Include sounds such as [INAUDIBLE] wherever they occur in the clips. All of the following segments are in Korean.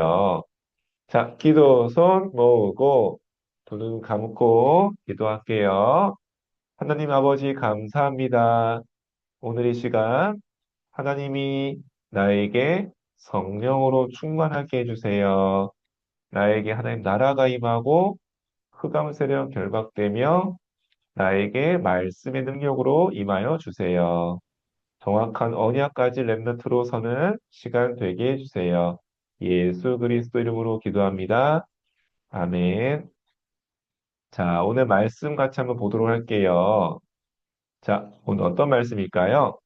주세요. 자, 기도 손 모으고 두눈 감고 기도할게요. 하나님 아버지 감사합니다. 오늘 이 시간 하나님이 나에게 성령으로 충만하게 해주세요. 나에게 하나님 나라가 임하고 흑암 세력 결박되며 나에게 말씀의 능력으로 임하여 주세요. 정확한 언약까지 랩너트로 서는 시간 되게 해주세요. 예수 그리스도 이름으로 기도합니다. 아멘. 자, 오늘 말씀 같이 한번 보도록 할게요. 자, 오늘 어떤 말씀일까요?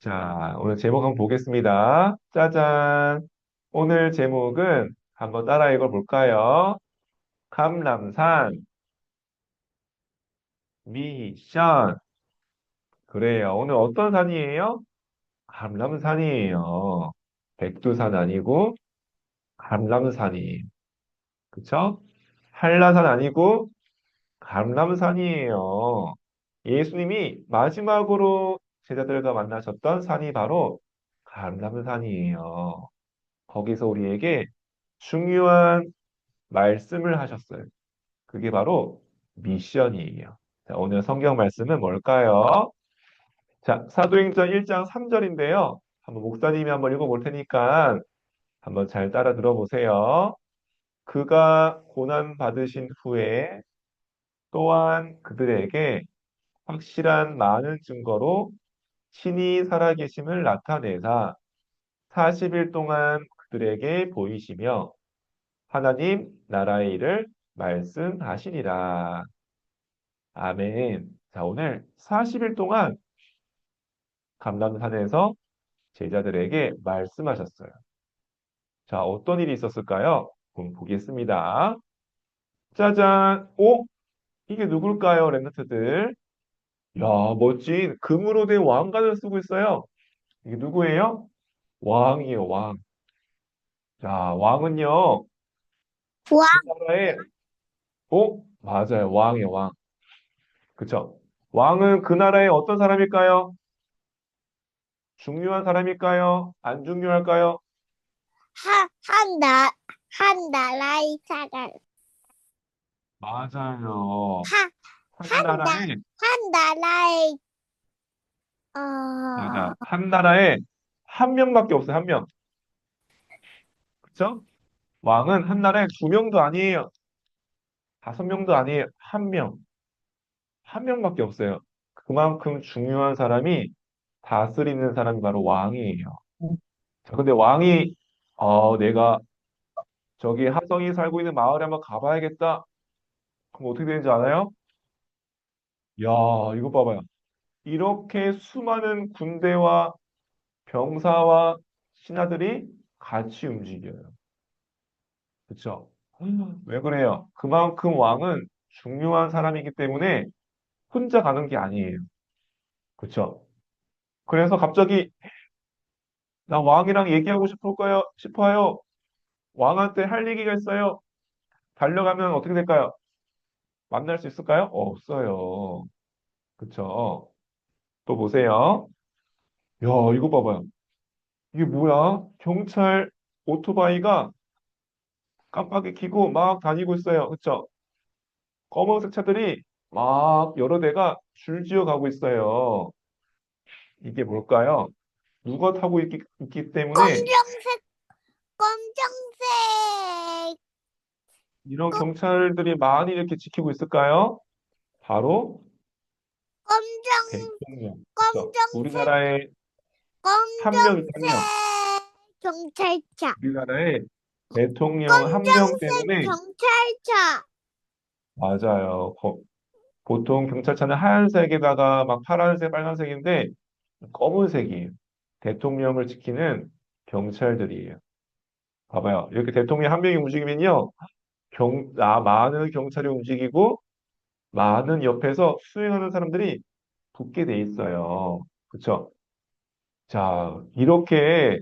자, 오늘 제목 한번 보겠습니다. 짜잔. 오늘 제목은 한번 따라 읽어볼까요? 감람산 미션. 그래요. 오늘 어떤 산이에요? 감람산이에요. 백두산 아니고 감람산이에요. 그쵸? 한라산 아니고 감람산이에요. 예수님이 마지막으로 제자들과 만나셨던 산이 바로 감람산이에요. 거기서 우리에게 중요한 말씀을 하셨어요. 그게 바로 미션이에요. 자, 오늘 성경 말씀은 뭘까요? 자, 사도행전 1장 3절인데요. 한번 목사님이 한번 읽어볼 테니까 한번 잘 따라 들어보세요. 그가 고난 받으신 후에 또한 그들에게 확실한 많은 증거로 신이 살아계심을 나타내사 40일 동안 그들에게 보이시며 하나님 나라의 일을 말씀하시니라. 아멘. 자, 오늘 40일 동안 감람산에서 제자들에게 말씀하셨어요. 자, 어떤 일이 있었을까요? 그럼 보겠습니다. 짜잔! 오! 이게 누굴까요, 랩너트들? 야, 멋진 금으로 된 왕관을 쓰고 있어요. 이게 누구예요? 왕이에요, 왕. 자, 왕은요, 그 왕, 나라의, 오, 맞아요, 왕이에요, 왕. 그쵸? 왕은 그 나라의 어떤 사람일까요? 중요한 사람일까요? 안 중요할까요? 한, 한 나, 한 나라의 사람, 맞아요. 한, 한한 나- 나라에, 한 나라의, 맞아. 어, 한 나라에 한 명밖에 없어요, 한 명. 그쵸? 왕은 한 나라에 두 명도 아니에요. 다섯 명도 아니에요. 한 명. 한 명밖에 없어요. 그만큼 중요한 사람이 다스리는 사람이 바로 왕이에요. 자, 근데 왕이, 어, 내가 저기 하성이 살고 있는 마을에 한번 가봐야겠다. 그럼 어떻게 되는지 알아요? 야, 이거 봐봐요. 이렇게 수많은 군대와 병사와 신하들이 같이 움직여요. 그쵸? 왜 그래요? 그만큼 왕은 중요한 사람이기 때문에 혼자 가는 게 아니에요. 그쵸? 그래서 갑자기 나 왕이랑 얘기하고 싶을까요? 싶어요. 왕한테 할 얘기가 있어요. 달려가면 어떻게 될까요? 만날 수 있을까요? 없어요. 그쵸? 또 보세요. 야, 이거 봐봐요. 이게 뭐야? 경찰 오토바이가 깜빡이 켜고 막 다니고 있어요. 그쵸? 검은색 차들이 막 여러 대가 줄지어 가고 있어요. 이게 뭘까요? 누가 타고 있기, 있기 때문에 검정색, 검정색, 이런 경찰들이 많이 이렇게 지키고 있을까요? 바로 검정, 대통령. 그쵸? 검정색, 우리나라에 한 명, 한 명. 검정색 경찰차, 우리나라에 대통령 한 명 때문에 경찰차, 맞아요. 거- 보통 경찰차는 하얀색에다가 막 파란색, 빨간색인데 검은색이에요. 대통령을 지키는 경찰들이에요. 봐봐요. 이렇게 대통령 한 명이 움직이면요. 경, 아, 많은 경찰이 움직이고 많은 옆에서 수행하는 사람들이 붙게 돼 있어요. 그쵸? 자, 이렇게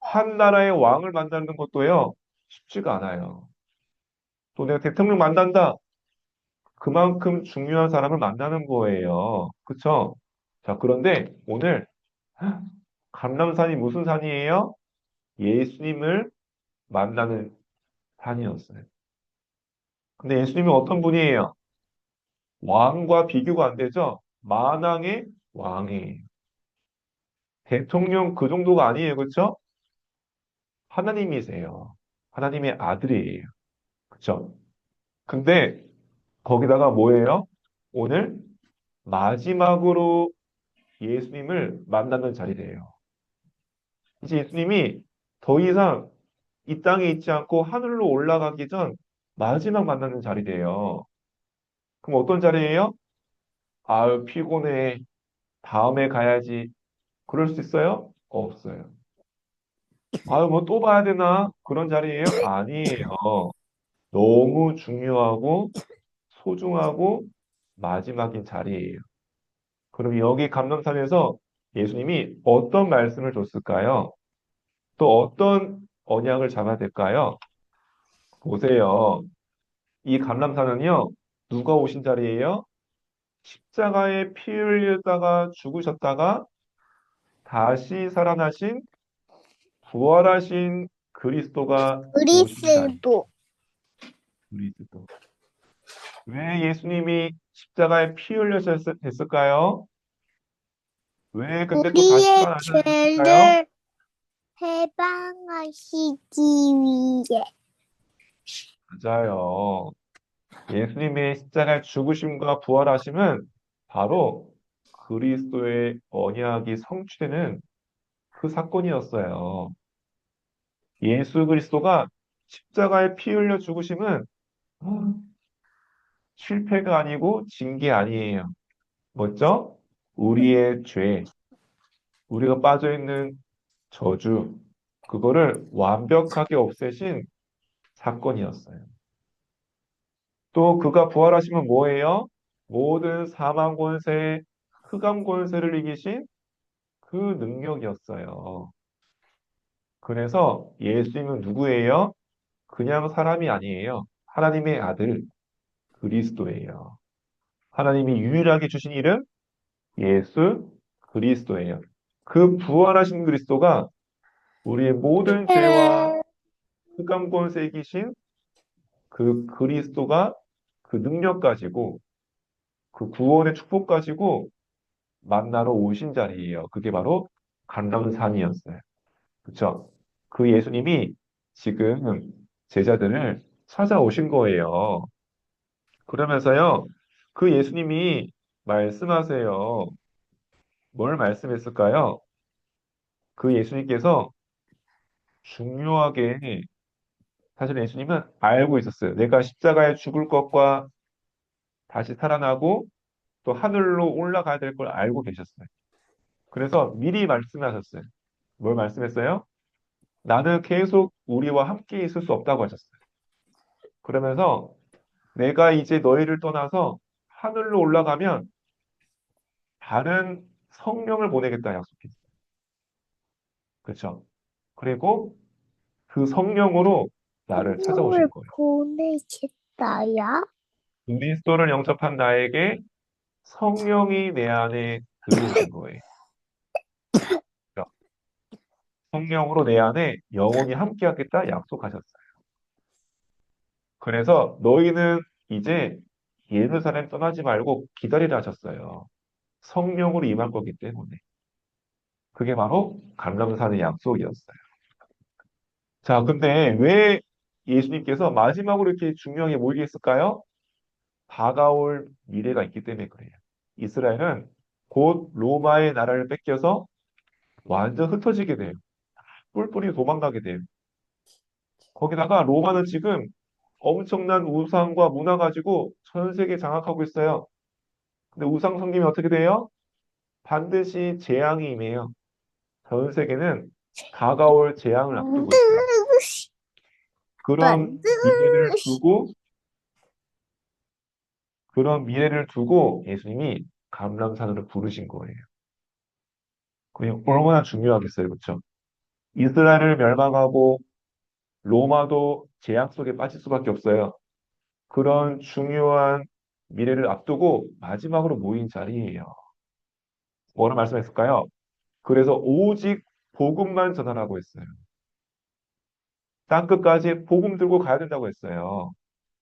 한 나라의 왕을 만나는 것도요, 쉽지가 않아요. 또 내가 대통령 만난다. 그만큼 중요한 사람을 만나는 거예요. 그쵸? 자, 그런데 오늘 감람산이 무슨 산이에요? 예수님을 만나는 산이었어요. 근데 예수님은 어떤 분이에요? 왕과 비교가 안 되죠? 만왕의 왕이에요. 대통령 그 정도가 아니에요. 그렇죠? 하나님이세요. 하나님의 아들이에요. 그렇죠? 근데 거기다가 뭐예요? 오늘 마지막으로 예수님을 만나는 자리래요. 이제 예수님이 더 이상 이 땅에 있지 않고 하늘로 올라가기 전 마지막 만나는 자리래요. 그럼 어떤 자리예요? 아유, 피곤해. 다음에 가야지. 그럴 수 있어요? 없어요. 아유, 뭐 또 봐야 되나? 그런 자리예요? 아니에요. 너무 중요하고 소중하고 마지막인 자리예요. 그럼 여기 감람산에서 예수님이 어떤 말씀을 줬을까요? 또 어떤 언약을 잡아야 될까요? 보세요. 이 감람산은요, 누가 오신 자리예요? 십자가에 피 흘리다가 죽으셨다가 다시 살아나신 부활하신 그리스도가. 그리스도. 그리스도. 왜 예수님이 십자가에 피 흘려졌을까요? 왜 근데 또 다시? 죄를 해방하시기 위해. 맞아요. 예수님의 십자가의 죽으심과 부활하심은 바로 그리스도의 언약이 성취되는 그 사건이었어요. 예수 그리스도가 십자가에 피 흘려 죽으심은 실패가 아니고 진 게 아니에요. 뭐죠? 우리의 죄, 우리가 빠져 있는 저주, 그거를 완벽하게 없애신 사건이었어요. 또 그가 부활하시면 뭐예요? 모든 사망 권세, 흑암 권세를 이기신 그 능력이었어요. 그래서 예수님은 누구예요? 그냥 사람이 아니에요. 하나님의 아들 그리스도예요. 하나님이 유일하게 주신 이름 예수 그리스도예요. 그 부활하신 그리스도가 우리의 모든 죄와 흑암 권세 이기신 그 그리스도가 그 능력 가지고 그 구원의 축복 가지고 만나러 오신 자리예요. 그게 바로 감람산이었어요. 그렇죠? 그 예수님이 지금 제자들을 찾아오신 거예요. 그러면서요, 그 예수님이 말씀하세요. 뭘 말씀했을까요? 그 예수님께서 중요하게 사실 예수님은 알고 있었어요. 내가 십자가에 죽을 것과 다시 살아나고 또 하늘로 올라가야 될 걸 알고 계셨어요. 그래서 미리 말씀하셨어요. 뭘 말씀했어요? 나는 계속 우리와 함께 있을 수 없다고 하셨어요. 그러면서 내가 이제 너희를 떠나서 하늘로 올라가면 다른 성령을 보내겠다 약속했어요. 그렇죠? 그리고 그 성령으로 나를 찾아오실 거예요. 보내겠다야? 그리스도를 영접한 나에게 성령이 내 안에 들어오신 거예요. 그렇죠? 성령으로 내 안에 영원히 함께하겠다 약속하셨어요. 그래서 너희는 이제 예루살렘 떠나지 말고 기다리라 하셨어요. 성령으로 임할 거기 때문에. 그게 바로 감람산의 약속이었어요. 자, 근데 왜 예수님께서 마지막으로 이렇게 중요하게 모이게 했을까요? 다가올 미래가 있기 때문에 그래요. 이스라엘은 곧 로마의 나라를 뺏겨서 완전 흩어지게 돼요. 뿔뿔이 도망가게 돼요. 거기다가 로마는 지금 엄청난 우상과 문화 가지고 전 세계 장악하고 있어요. 근데 우상 섬기면 어떻게 돼요? 반드시 재앙이 임해요. 전 세계는 다가올 재앙을 앞두고 있어요. 그런 미래를 두고 그런 미래를 두고 예수님이 감람산으로 부르신 거예요. 그게 얼마나 중요하겠어요, 그렇죠? 이스라엘을 멸망하고 로마도 재앙 속에 빠질 수밖에 없어요. 그런 중요한 미래를 앞두고 마지막으로 모인 자리예요. 뭐를 말씀했을까요? 그래서 오직 복음만 전하라고 했어요. 땅끝까지 복음 들고 가야 된다고 했어요.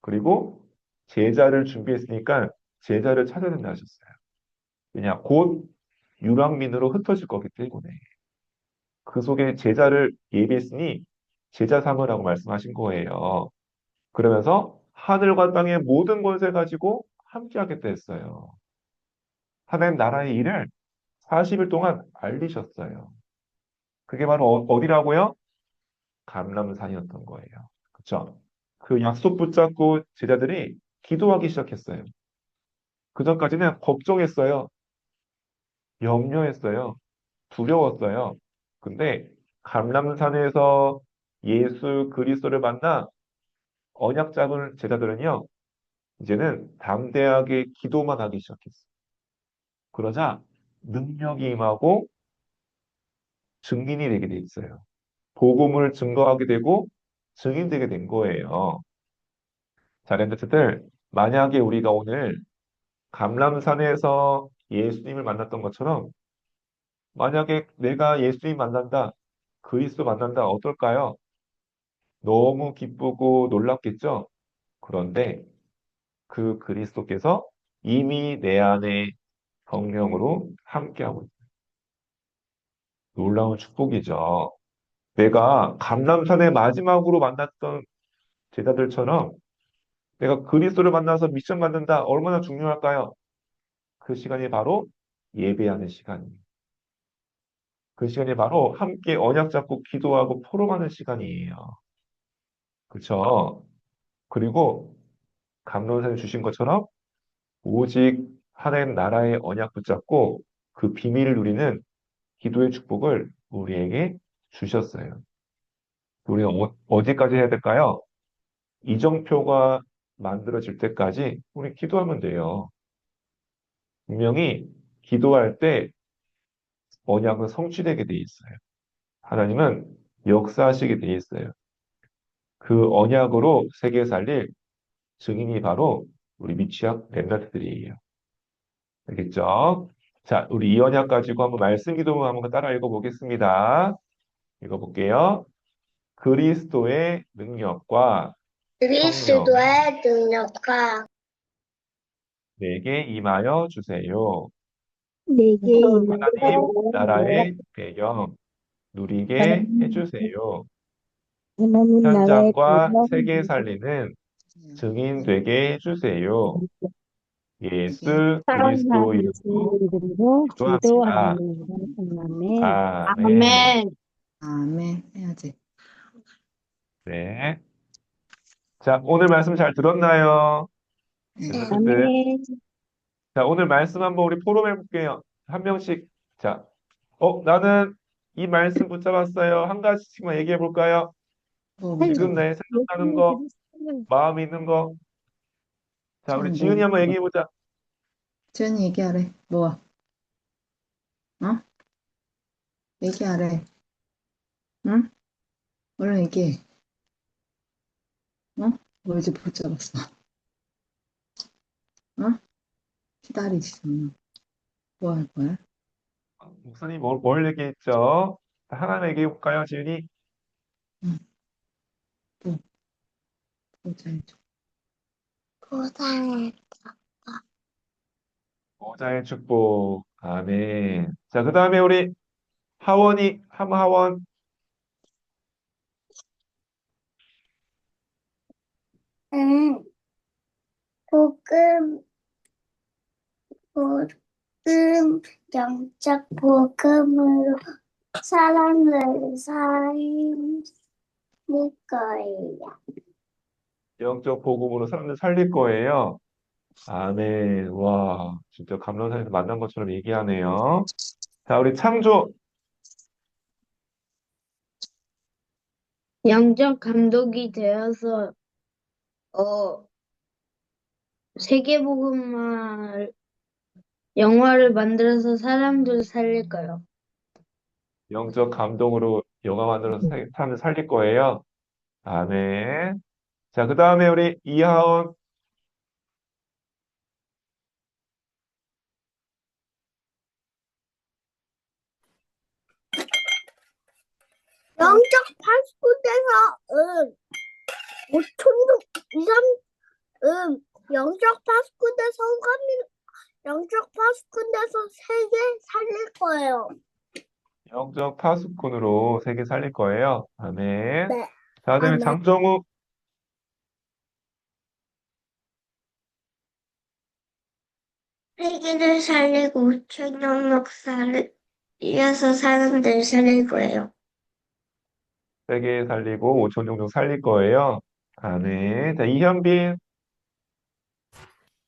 그리고 제자를 준비했으니까 제자를 찾아야 된다 하셨어요. 왜냐, 곧 유랑민으로 흩어질 거기 때문에. 그 속에 제자를 예비했으니 제자 삼으라고 말씀하신 거예요. 그러면서 하늘과 땅의 모든 권세 가지고 함께 하겠다 했어요. 하나님 나라의 일을 40일 동안 알리셨어요. 그게 바로 어, 어디라고요? 감람산이었던 거예요. 그쵸? 그 약속 붙잡고 제자들이 기도하기 시작했어요. 그 전까지는 걱정했어요. 염려했어요. 두려웠어요. 근데 감람산에서 예수 그리스도를 만나 언약 잡은 제자들은요, 이제는 담대하게 기도만 하기 시작했어요. 그러자 능력이 임하고 증인이 되게 돼 있어요. 복음을 증거하게 되고 증인되게 된 거예요. 자, 랜드트들, 만약에 우리가 오늘 감람산에서 예수님을 만났던 것처럼 만약에 내가 예수님 만난다, 그리스도 만난다, 어떨까요? 너무 기쁘고 놀랍겠죠? 그런데 그 그리스도께서 이미 내 안에 성령으로 함께하고 있어요. 놀라운 축복이죠. 내가 감람산의 마지막으로 만났던 제자들처럼 내가 그리스도를 만나서 미션 받는다. 얼마나 중요할까요? 그 시간이 바로 예배하는 시간이에요. 그 시간이 바로 함께 언약 잡고 기도하고 포럼하는 시간이에요. 그렇죠? 그리고 감론산에 주신 것처럼 오직 하나님 나라의 언약 붙잡고 그 비밀을 누리는 기도의 축복을 우리에게 주셨어요. 우리가 어, 어디까지 해야 될까요? 이정표가 만들어질 때까지 우리 기도하면 돼요. 분명히 기도할 때 언약은 성취되게 돼 있어요. 하나님은 역사하시게 돼 있어요. 그 언약으로 세계 살릴 증인이 바로 우리 미취학 랩런트들이에요. 알겠죠? 자, 우리 이 언약 가지고 한번 말씀 기도 한번 따라 읽어보겠습니다. 읽어볼게요. 그리스도의 능력과 그리스도의 능력과 내게 임하여 주세요. 내게 하나님 나라의 배경 누리게 해주세요. 하나님 나라의 현장과 세계 살리는 증인 되게 해주세요. 예수 그리스도 이름으로 이름으로 기도합니다. 기도합니다. 아멘. 아멘. 아멘 해야지. 네. 자, 오늘 말씀 잘 들었나요? 네. 네. 아멘. 자, 오늘 말씀 한번 우리 포럼 해 볼게요. 한 명씩. 자, 어, 나는 이 말씀 붙잡았어요. 한 가지씩만 얘기해 볼까요? 뭐 지금 내 생각나는 거, 마음이 있는 거. 자, 우리 참, 지은이 뭐, 한번 얘기해 보자. 지연이 얘기하래. 뭐? 어? 얘기하래. 응? 얼른 얘기해. 어? 뭐 이제 붙잡았어. 어? 기다리지 좀. 뭐 할 거야? 목사님 뭘, 뭘 얘기했죠? 하나만 얘기해 볼까요, 지은이? 보자 해줘. 보상을 모자의 축복. 아멘. 자, 그 다음에 우리 하원이, 함하원. 음, 복음, 복음, 영적 복음으로 사람을 살 릴 거예요. 영적 복음으로 사람들 살릴 거예요. 아멘. 와, 진짜 감람산에서 만난 것처럼 얘기하네요. 자, 우리 창조. 영적 감독이 되어서 어 세계복음화 영화를 만들어서 사람들 살릴 거요. 영적 감동으로 영화만으로 음. 사람을 살릴 거예요. 아멘. 자, 그 다음에 우리 이하원. 영적 파수꾼에서 음, 5천도 이상 음, 영적 파수꾼에서 영적 파수꾼에서 세계 살릴 거예요. 영적 파수꾼으로 세계 살릴 거예요. 아멘. 네. 자, 그다음에 아멘. 장정우. 세계를 살리고 천년 역사를 이어서 사람들 살릴 거예요. 세계 살리고 5천 종족 살릴 거예요. 아멘. 자, 이현빈.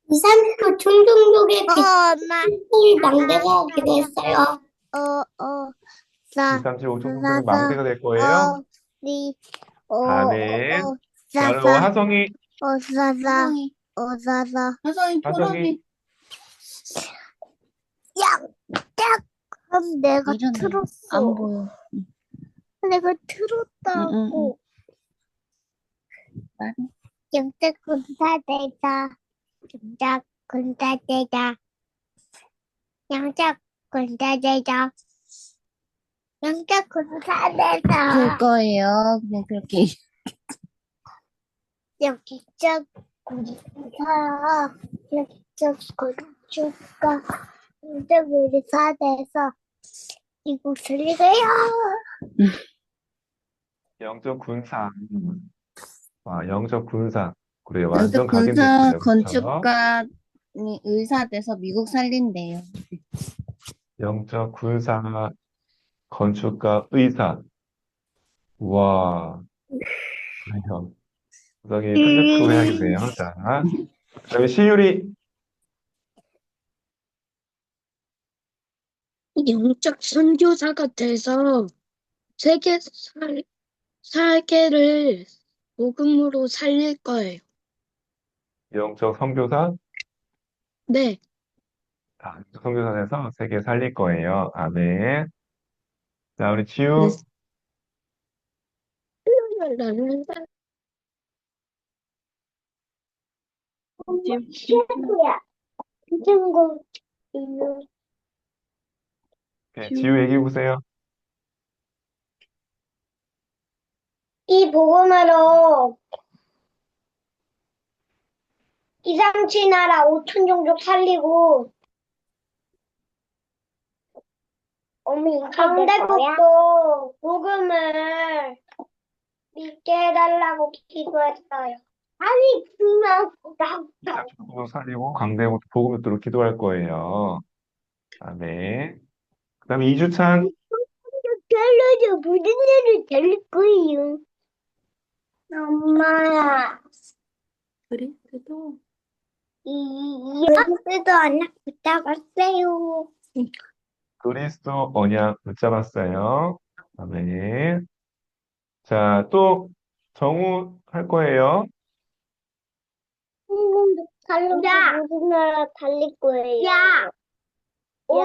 2, 30초 총종족의 빛을 망대가 오게 됐어요. 어, 어, 2, 사, 30, 5천 종족의 사사, 망대가 될 거예요. 어, 리, 어, 아멘. 어, 자, 그리고 사사, 하성이. 어, 사사, 어, 사사. 하성이 하성이. 초록이 야, 딱! 그럼 내가 이러네. 틀었어. 안 보여. 내가 틀었다고. 말해. 영적 군사대자. 영적 군사대자. 영적 군사대자. 그거예요. 그냥 그렇게. [LAUGHS] 영적 군사. 영적 건축가. 영적 군사대에서 이곳을 이겨요. [LAUGHS] 영적 군사. 와, 영적 군사. 그래요. 완전 군사 각인됐어요. 그쵸? 건축가 의사 돼서 미국 살린대요. 영적 군사, 건축가, 의사. 우와. 그래요. 구석이 클릭 해야겠네요. 자, 그다음에 시유리. 영적 선교사가 돼서 세계 살, 살개를 복음으로 살릴 거예요. 영적 선교사. 네. 아, 영적 선교사에서 세계 살릴 거예요. 아멘. 자, 우리 지우. 네, 지우 얘기해 보세요. 이 복음으로 이상치 나라 5천 종족 살리고 어미 강대국도 복음을 믿게 해달라고 기도했어요. 아니 그냥 나 복음을 살리고 강대국 복음을 듣도록 기도할 거예요. 아멘. 그다음에 이주찬. 별로도 무슨 일을 들을 거예요. 엄마, 그래? 그래도 이, 이도 언약 붙잡았어요. 그리스도 언약 붙잡았어요. 아멘. 자, 또 정우 할 거예요. 달리자. 무슨 나라 달릴 거예요? 야, 오,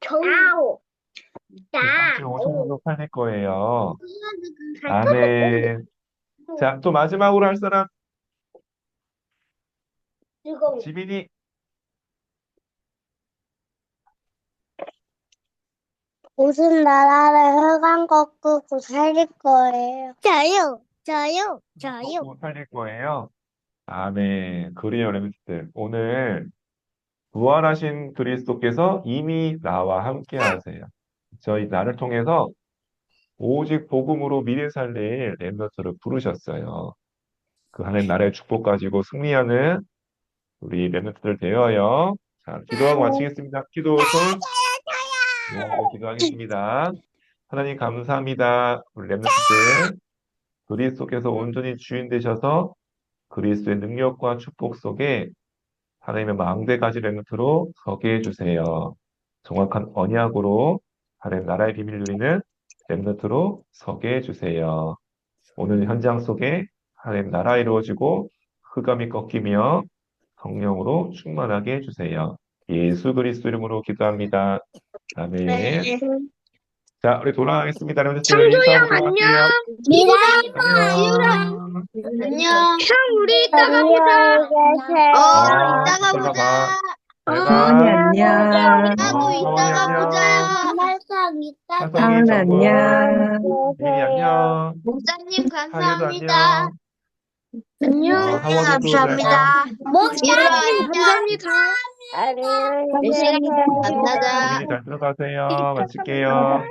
정우, 나, 35천 정도 살릴 거예요. 아멘. 자, 또 마지막으로 할 사람 즐거워. 지민이. 무슨 나라를 흑안 꺾고 살릴 거예요? 저요, 저요, 저요. 또 살릴 거예요. 아멘. 그리요, 레미트들. 오늘 부활하신 그리스도께서 이미 나와 함께 하세요. 저희 나를 통해서 오직 복음으로 미래 살릴 렘너트를 부르셨어요. 그 하나님 나라의 축복 가지고 승리하는 우리 렘너트들 되어요. 자, 기도하고 마치겠습니다. 기도 손. 네, 기도하겠습니다. 하나님 감사합니다. 우리 렘너트들 그리스도께서 온전히 주인 되셔서 그리스도의 능력과 축복 속에 하나님의 망대가지 렘너트로 서게 해주세요. 정확한 언약으로 하나님 나라의 비밀 누리는 렘너트로 서게 해주세요. 오늘 현장 속에 하나님 나라 이루어지고 흑암이 꺾이며 성령으로 충만하게 해주세요. 예수 그리스도 이름으로 기도합니다. 아멘. 자, 우리 돌아가겠습니다. 렘너트들 인사하고 돌아갈게요. 안녕. 안녕. 형, 우리 이따가 보자. 어, 이따가 보자. 봐. 어, 바이바이. 안녕. 나도 어, 이따가 안녕. 보자. 말상 이따가 정우, 안녕. 미리 안녕. 안녕. 목사님 하유도 안녕. 안녕. 어, 감사합니다. 목사님 감사합니다. 안녕. 몇 시간에 만나자. 우리 잘 들어가세요. 마칠게요.